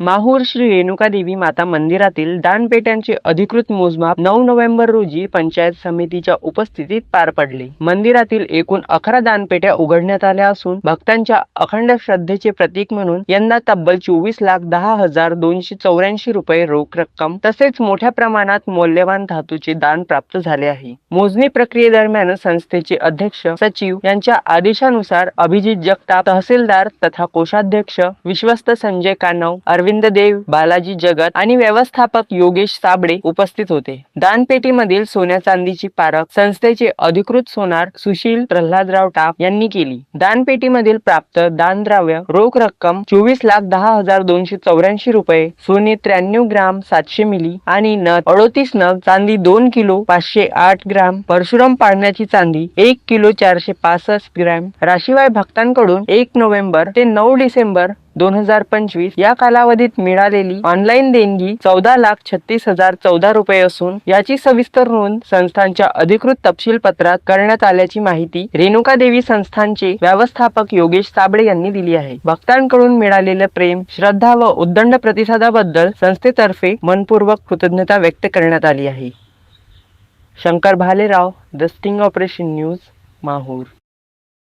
माहूर श्री रेणुका देवी माता मंदिरातील दानपेट्यांचे अधिकृत मोजमाप नऊ नोव्हेंबर रोजी पंचायत समितीच्या उपस्थितीत पार पडले. मंदिरातील एकूण अकरा दानपेट्या उघडण्यात आल्या असून भक्तांच्या अखंड श्रद्धेचे प्रतीक म्हणून यंदा तब्बल चोवीस लाख दहा हजार दोनशे चौऱ्याऐंशी रुपये रोख रक्कम तसेच मोठ्या प्रमाणात मौल्यवान धातूचे दान प्राप्त झाले आहे. मोजणी प्रक्रियेदरम्यान संस्थेचे अध्यक्ष सचिव यांच्या आदेशानुसार अभिजित जगताप तहसीलदार तथा कोषाध्यक्ष विश्वस्त संजय कानव अरविंद देव बालाजी जगत आणि व्यवस्थापक योगेश साबळे उपस्थित होते. दानपेटीमधील सोन्या चांदीची पारख संस्थेचे अधिकृत सोनार सुशील प्रल्हादराव टाप यांनी केली. दानपेटीमधील प्राप्त दानद्राव्य रोख रक्कम चोवीस लाख दहा हजार दोनशे चौऱ्याऐंशी रुपये सोने त्र्याण्णव ग्राम सातशे मिली आणि नग अडोतीस नग चांदी दोन किलो पाचशे आठ ग्राम परशुराम पाळण्याची चांदी एक किलो चारशे पासष्ट ग्रॅम राशीवाय भक्तांकडून एक नोव्हेंबर ते नऊ डिसेंबर दोन हजार पंचवीस या कालावधीत मिळालेली ऑनलाईन देणगी चौदा लाख छत्तीस हजार चौदा रुपये असून याची सविस्तर नोंद संस्थांच्या अधिकृत तपशील पत्रात करण्यात आल्याची माहिती रेणुका देवी संस्थानचे व्यवस्थापक योगेश साबळे यांनी दिली आहे. भक्तांकडून मिळालेलं प्रेम श्रद्धा व उद्दंड प्रतिसादाबद्दल संस्थेतर्फे मनपूर्वक कृतज्ञता व्यक्त करण्यात आली आहे. Shankar Bhalerao the sting operation news Mahur.